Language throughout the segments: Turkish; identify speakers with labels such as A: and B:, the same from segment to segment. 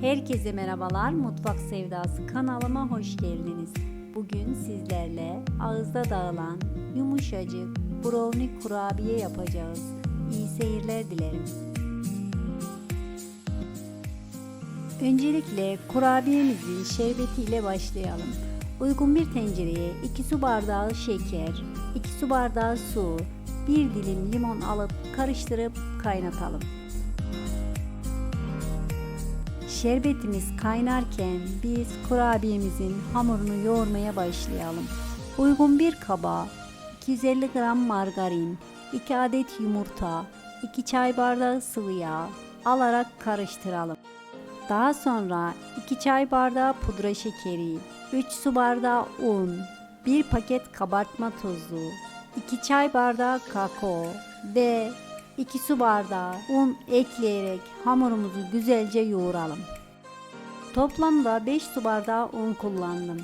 A: Herkese merhabalar. Mutfak Sevdası kanalıma hoş geldiniz. Bugün sizlerle ağızda dağılan yumuşacık brownie kurabiye yapacağız. İyi seyirler dilerim. Öncelikle kurabiyemizin şerbetiyle başlayalım. Uygun bir tencereye 2 su bardağı şeker, 2 su bardağı su, 1 dilim limon alıp karıştırıp kaynatalım. Şerbetimiz kaynarken biz kurabiyemizin hamurunu yoğurmaya başlayalım. Uygun bir kaba 250 gram margarin, 2 adet yumurta, 2 çay bardağı sıvı yağ alarak karıştıralım. Daha sonra 2 çay bardağı pudra şekeri, 3 su bardağı un, 1 paket kabartma tozu, 2 çay bardağı kakao ve 2 su bardağı un ekleyerek hamurumuzu güzelce yoğuralım. Toplamda 5 su bardağı un kullandım.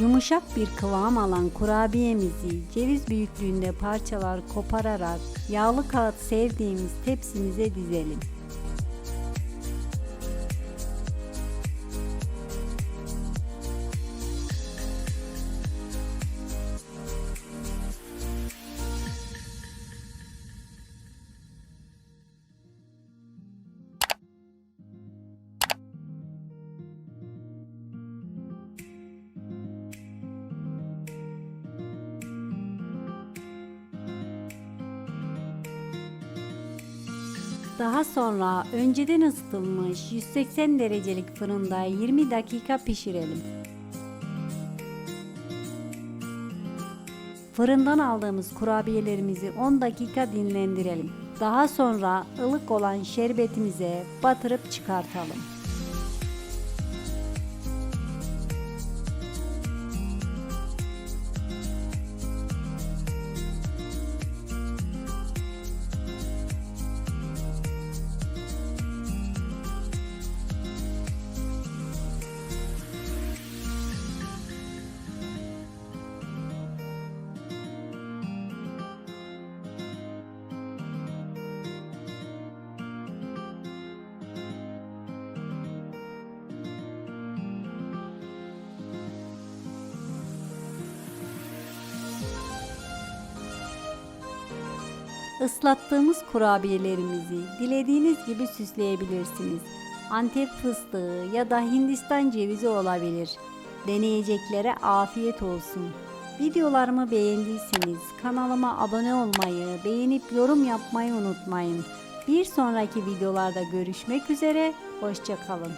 A: Yumuşak bir kıvam alan kurabiyemizi ceviz büyüklüğünde parçalar kopararak yağlı kağıt sevdiğimiz tepsimize dizelim. Daha sonra önceden ısıtılmış 180 derecelik fırında 20 dakika pişirelim. Fırından aldığımız kurabiyelerimizi 10 dakika dinlendirelim. Daha sonra ılık olan şerbetimize batırıp çıkartalım. Islattığımız kurabiyelerimizi dilediğiniz gibi süsleyebilirsiniz. Antep fıstığı ya da Hindistan cevizi olabilir. Deneyeceklere afiyet olsun. Videolarımı beğendiyseniz kanalıma abone olmayı, beğenip yorum yapmayı unutmayın. Bir sonraki videolarda görüşmek üzere, hoşçakalın.